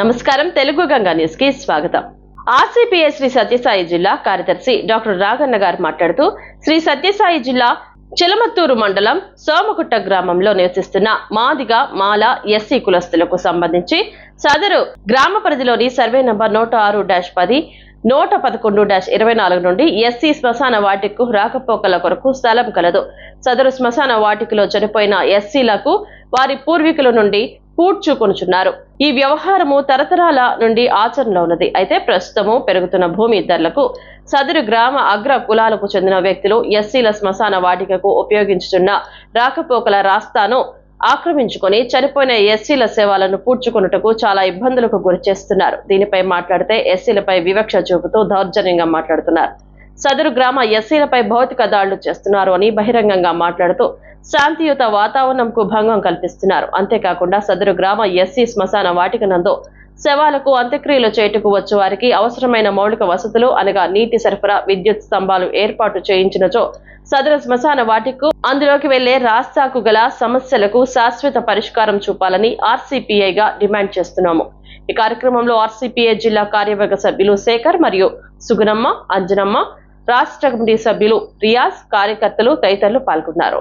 నమస్కారం తెలుగు గంగా న్యూస్కి స్వాగతం. ఆర్సీపీఎస్ శ్రీ సత్యసాయి జిల్లా కార్యదర్శి డాక్టర్ రాగన్న గారు మాట్లాడుతూ శ్రీ సత్యసాయి జిల్లా చిలమత్తూరు మండలం సోమగుట్ట గ్రామంలో నివసిస్తున్న మాదిగ మాల ఎస్సీ కులస్తులకు సంబంధించి సదరు గ్రామ పరిధిలోని సర్వే నంబర్ నూట ఆరు డాష్ పది నూట పదకొండు డాష్ ఇరవై నాలుగు నుండి ఎస్సీ శ్మశాన వాటికకు రాకపోకల కొరకు స్థలం కలదు. సదరు శ్మశాన వాటికలో చనిపోయిన ఎస్సీలకు వారి పూర్వీకుల నుండి పూడ్చుకొనుచున్నారు ఈ వ్యవహారము తరతరాల నుండి ఆచరణలో ఉన్నది. అయితే ప్రస్తుతము పెరుగుతున్న భూమి ధరలకు సదరు గ్రామ అగ్ర కులాలకు చెందిన వ్యక్తులు ఎస్సీల శ్మశాన వాటికకు ఉపయోగించుతున్న రాకపోకల రాస్తాను ఆక్రమించుకొని చనిపోయిన ఎస్సీల సేవలను పూడ్చుకొనుటకు చాలా ఇబ్బందులకు గురి చేస్తున్నారు దీనిపై మాట్లాడితే ఎస్సీలపై వివక్ష చూపుతూ దౌర్జన్యంగా మాట్లాడుతున్నారు. సదరు గ్రామ ఎస్సీలపై భౌతిక దాడులు చేస్తున్నారు అని బహిరంగంగా మాట్లాడుతూ శాంతియుత వాతావరణంకు భంగం కల్పిస్తున్నారు. అంతేకాకుండా సదరు గ్రామ ఎస్సీ శ్మశాన వాటిక నందు శవాలకు అంత్యక్రియలు చేయుటకు వచ్చే వారికి అవసరమైన మౌలిక వసతులు అనగా నీటి సరఫరా విద్యుత్ స్తంభాలు ఏర్పాటు చేయించినచో సదరు శ్మశాన వాటికు అందులోకి వెళ్ళే రాస్తాకు గల సమస్యలకు శాశ్వత పరిష్కారం చూపాలని ఆర్సీపీఐగా డిమాండ్ చేస్తున్నాము. ఈ కార్యక్రమంలో ఆర్సీపీఐ జిల్లా కార్యవర్గ సభ్యులు శేఖర్ మరియు సుగుణమ్మ అంజనమ్మ రాష్ట్ర కమిటీ సభ్యులు రియాజ్ కార్యకర్తలు తదితరులు పాల్గొన్నారు.